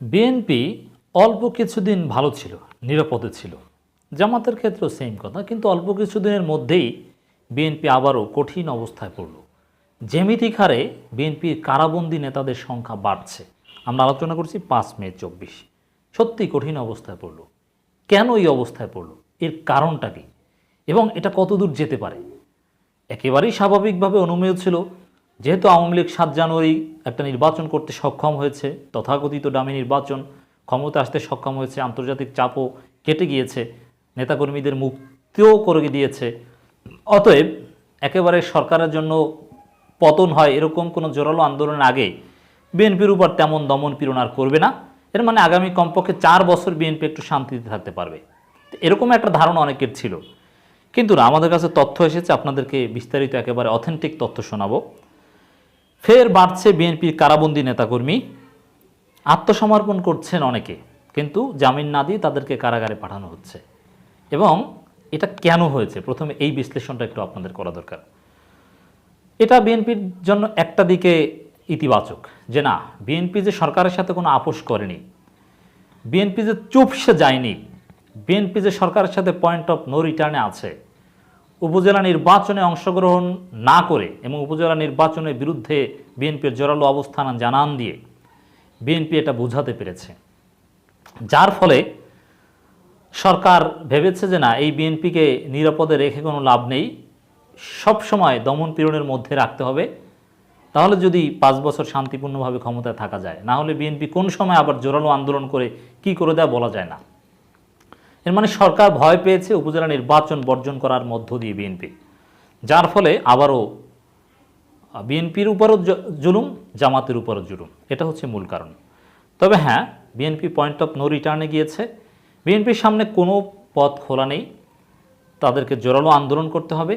BNP অল্প কিছুদিন ভালো ছিল, নিরাপদে ছিল। জামাতের ক্ষেত্রেও সেম কথা, কিন্তু অল্প কিছুদিনের মধ্যেই বিএনপি আবারও কঠিন অবস্থায় পড়ল। জ্যামিতিক হারে বিএনপির কারাবন্দী নেতাদের সংখ্যা বাড়ছে। আমরা আলোচনা করছি পাঁচ মে চব্বিশ। সত্যি কঠিন অবস্থায় পড়ল। কেন এই অবস্থায় পড়ল? এর কারণটা কি? এবং এটা কতদূর যেতে পারে? একেবারেই স্বাভাবিকভাবে অনুমেয় ছিল। যেহেতু আওয়ামী লীগ সাত জানুয়ারি একটা নির্বাচন করতে সক্ষম হয়েছে, তথাকথিত ডামি নির্বাচন, ক্ষমতা আসতে সক্ষম হয়েছে, আন্তর্জাতিক চাপও কেটে গিয়েছে, নেতাকর্মীদের মুক্তিও করে দিয়েছে। অতএব একেবারে সরকারের জন্য পতন হয় এরকম কোনো জোরালো আন্দোলনের আগে বিএনপির উপর তেমন দমন পীড়ন আর করবে না। এর মানে আগামী কমপক্ষে চার বছর বিএনপি একটু শান্তিতে থাকতে পারবে। এরকম একটা ধারণা অনেকের ছিল। কিন্তু না, আমাদের কাছে তথ্য এসেছে, আপনাদেরকে বিস্তারিত একেবারে অথেন্টিক তথ্য শোনাবো। ফের বাড়ছে বিএনপির কারাবন্দী নেতাকর্মী। আত্মসমর্পণ করছেন অনেকে, কিন্তু জামিন না দিয়ে তাদেরকে কারাগারে পাঠানো হচ্ছে। এবং এটা কেন হয়েছে? প্রথমে এই বিশ্লেষণটা একটু আপনাদের করা দরকার। এটা বিএনপির জন্য একটা দিকে ইতিবাচক যে না, বিএনপি যে সরকারের সাথে কোনো আপোষ করেনি, বিএনপি যে চুপসে যায়নি, বিএনপি যে সরকারের সাথে পয়েন্ট অফ নো রিটার্নে আছে উপজেলা নির্বাচনে অংশগ্রহণ না করে এবং উপজেলা নির্বাচনের বিরুদ্ধে বিএনপির জোরালো অবস্থান জানান দিয়ে বিএনপি এটা বোঝাতে পেরেছে। যার ফলে সরকার ভেবেছে যে না, এই বিএনপিকে নিরাপদে রেখে কোনো লাভ নেই, সব সময় দমন পীড়নের মধ্যে রাখতে হবে। তাহলে যদি পাঁচ বছর শান্তিপূর্ণভাবে ক্ষমতায় থাকা যায়, না হলে বিএনপি কোন সময় আবার জোরালো আন্দোলন করে কি করে দেয় বলা যায় না। এর মানে সরকার ভয় পেয়েছে উপজেলা নির্বাচন বর্জন করার মধ্য দিয়ে বিএনপি। যার ফলে আবারও বিএনপির উপরও জুলুম, জামাতের উপরও জুলুম। এটা হচ্ছে মূল কারণ। তবে হ্যাঁ বিএনপি পয়েন্ট অফ নো রিটার্নে গিয়েছে। বিএনপির সামনে কোনো পথ খোলা নেই। তাদেরকে জোরালো আন্দোলন করতে হবে।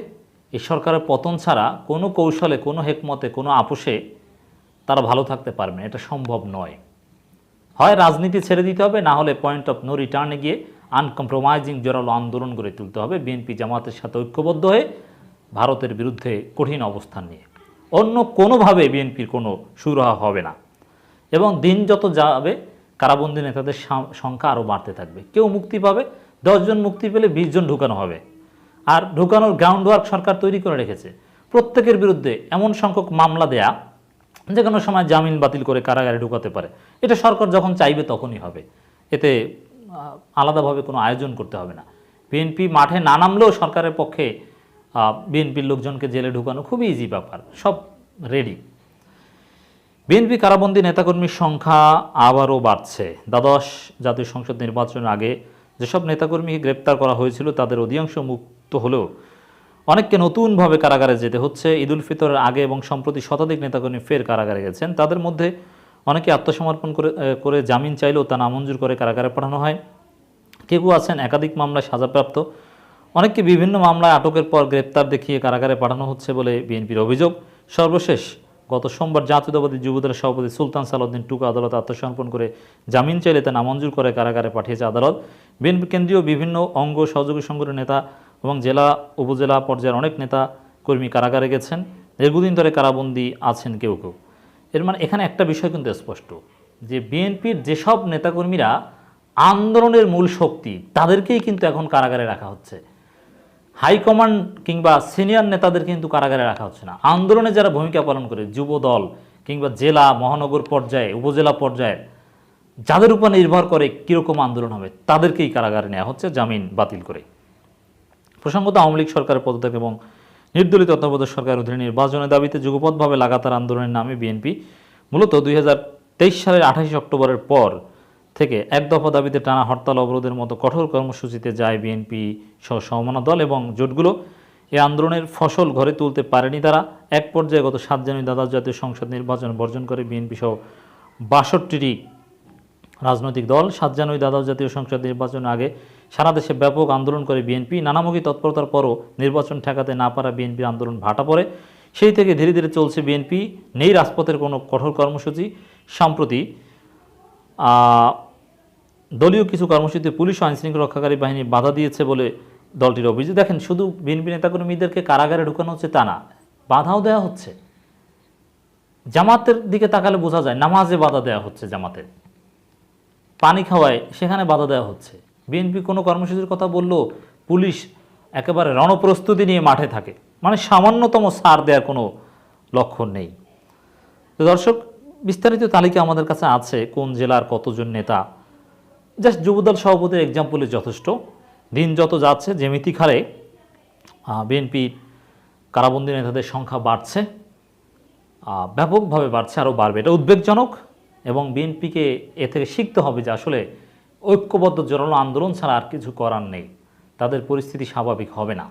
এই সরকারের পতন ছাড়া কোনো কৌশলে, কোনো হেকমতে, কোনো আপোষে তারা ভালো থাকতে পারবে না। এটা সম্ভব নয়। হয় রাজনীতি ছেড়ে দিতে হবে, না হলে পয়েন্ট অফ নো রিটার্নে গিয়ে আনকম্প্রোমাইজিং জোরালো আন্দোলন গড়ে তুলতে হবে। বিএনপি জামাতের সাথে ঐক্যবদ্ধ হয়ে ভারতের বিরুদ্ধে কঠিন অবস্থান নিয়ে। অন্য কোনোভাবে বিএনপির কোনো সুরাহা হবে না। এবং দিন যত যাবে, কারাবন্দী নেতাদের সংখ্যা আরও বাড়তে থাকবে। কেউ মুক্তি পাবে, দশজন মুক্তি পেলে বিশ জন ঢুকানো হবে। আর ঢুকানোর গ্রাউন্ড ওয়ার্ক সরকার তৈরি করে রেখেছে। প্রত্যেকের বিরুদ্ধে এমন সংখ্যক মামলা দেয়া যে কোনো সময় জামিন বাতিল করে কারাগারে ঢুকাতে পারে। এটা সরকার যখন চাইবে তখনই হবে। এতে আলাদাভাবে কোনো আয়োজন করতে হবে না। বিএনপি মাঠে না নামলেও সরকারের পক্ষে বিএনপির লোকজনকে জেলে ঢুকানো খুবই ইজি ব্যাপার, সব রেডি বিএনপি কারাবন্দী নেতাকর্মীর সংখ্যা আবারও বাড়ছে। দ্বাদশ জাতীয় সংসদ নির্বাচনের আগে যেসব নেতাকর্মীকে গ্রেপ্তার করা হয়েছিল, তাদের অধিকাংশ মুক্ত হলেও অনেককে নতুনভাবে কারাগারে যেতে হচ্ছে। ঈদুল ফিতরের আগে এবং সম্প্রতি শতাধিক নেতাকর্মী ফের কারাগারে গেছেন। তাদের মধ্যে অনেকে আত্মসমর্পণ করে করে জামিন চাইলেও তা নামঞ্জুর করে কারাগারে পাঠানো হয়। কেউ আছেন একাধিক মামলায় সাজাপ্রাপ্ত। অনেককে বিভিন্ন মামলায় আটকের পর গ্রেপ্তার দেখিয়ে কারাগারে পাঠানো হচ্ছে বলে বিএনপির অভিযোগ। সর্বশেষ, গত সোমবার জাতীয়তাবাদী যুবদলের সভাপতি সুলতান সালাউদ্দিন টুকু আদালত আত্মসমর্পণ করে জামিন চাইলে তা নামঞ্জুর করে কারাগারে পাঠিয়েছে আদালত। বিএনপি কেন্দ্রীয় বিভিন্ন অঙ্গ সহযোগী সংগঠনের নেতা এবং জেলা, উপজেলা পর্যায়ের অনেক নেতা কর্মী কারাগারে গেছেন। দীর্ঘদিন ধরে কারাবন্দী আছেন কেউ কেউ। এর মানে এখানে একটা বিষয় কিন্তু স্পষ্ট, যে বিএনপির যেসব নেতাকর্মীরা আন্দোলনের মূল শক্তি, তাদেরকেই কিন্তু এখন কারাগারে রাখা হচ্ছে। হাইকমান্ড কিংবা সিনিয়র নেতাদের কিন্তু কারাগারে রাখা হচ্ছে না। আন্দোলনে যারা ভূমিকা পালন করে, যুব দল কিংবা জেলা, মহানগর পর্যায়ে, উপজেলা পর্যায়ে, যাদের উপর নির্ভর করে কীরকম আন্দোলন হবে, তাদেরকেই কারাগারে নেওয়া হচ্ছে, জামিন বাতিল করে। প্রসঙ্গত আওয়ামী লীগ সরকারের পদত্যাগ এবং নির্দলিত তত্ত্বাবধায়ক সরকার অধীনে নির্বাচনের দাবিতে যুগপথভাবে লাগাতার আন্দোলনের নামে বিএনপি মূলত দুই হাজার তেইশ সালের আঠাশে অক্টোবরের পর থেকে এক দফা দাবিতে টানা হরতাল অবরোধের মতো কঠোর কর্মসূচিতে যায় বিএনপি সহ সমমনা দল এবং জোটগুলো। এই আন্দোলনের ফসল ঘরে তুলতে পারেনি তারা। এক পর্যায়ে গত সাত জানুয়ারি দ্বাদশ জাতীয় সংসদ নির্বাচন বর্জন করে বিএনপি সহ বাষট্টিটি রাজনৈতিক দল। সাত জানুয়ারি দ্বাদশ জাতীয় সংসদ নির্বাচনের আগে সারা দেশে ব্যাপক আন্দোলন করে বিএনপি নানামুখী তৎপরতার পরও নির্বাচন ঠেকাতে না পারা বিএনপির আন্দোলন ভাটা পড়ে। সেই থেকে ধীরে ধীরে চলছে বিএনপি নেই রাজপথের কোনো কঠোর কর্মসূচি। সম্প্রতি দলীয় কিছু কর্মসূচিতে পুলিশ ও আইনশৃঙ্খলা রক্ষাকারী বাহিনী বাধা দিয়েছে বলে দলটির অভিযোগ। দেখেন, শুধু বিএনপি নেতাকর্মীদেরকে কারাগারে ঢুকানো হচ্ছে তা না, বাধাও দেওয়া হচ্ছে। জামাতের দিকে তাকালে বোঝা যায়, নামাজে বাধা দেওয়া হচ্ছে জামাতের। পানি খাওয়ায় সেখানে বাধা দেওয়া হচ্ছে। বিএনপি কোনো কর্মসূচির কথা বললেও পুলিশ একেবারে রণপ্রস্তুতি নিয়ে মাঠে থাকে। মানে সামান্যতম সার দেওয়ার কোনো লক্ষণ নেই। তো দর্শক, বিস্তারিত তালিকা আমাদের কাছে আছে, কোন জেলার কতজন নেতা। জাস্ট যুবদল সভাপতির এক্সাম্পলে যথেষ্ট। দিন যত যাচ্ছে জ্যামিতিক হারে বিএনপির কারাবন্দী নেতাদের সংখ্যা বাড়ছে ব্যাপকভাবে বাড়ছে, আরও বাড়বে। এটা উদ্বেগজনক এবং বিএনপিকে এ থেকে শিখতে হবে যে আসলে ঐক্যবদ্ধ জোরালো আন্দোলন ছাড়া আর কিছু করার নেই। তাদের পরিস্থিতি স্বাভাবিক হবে না।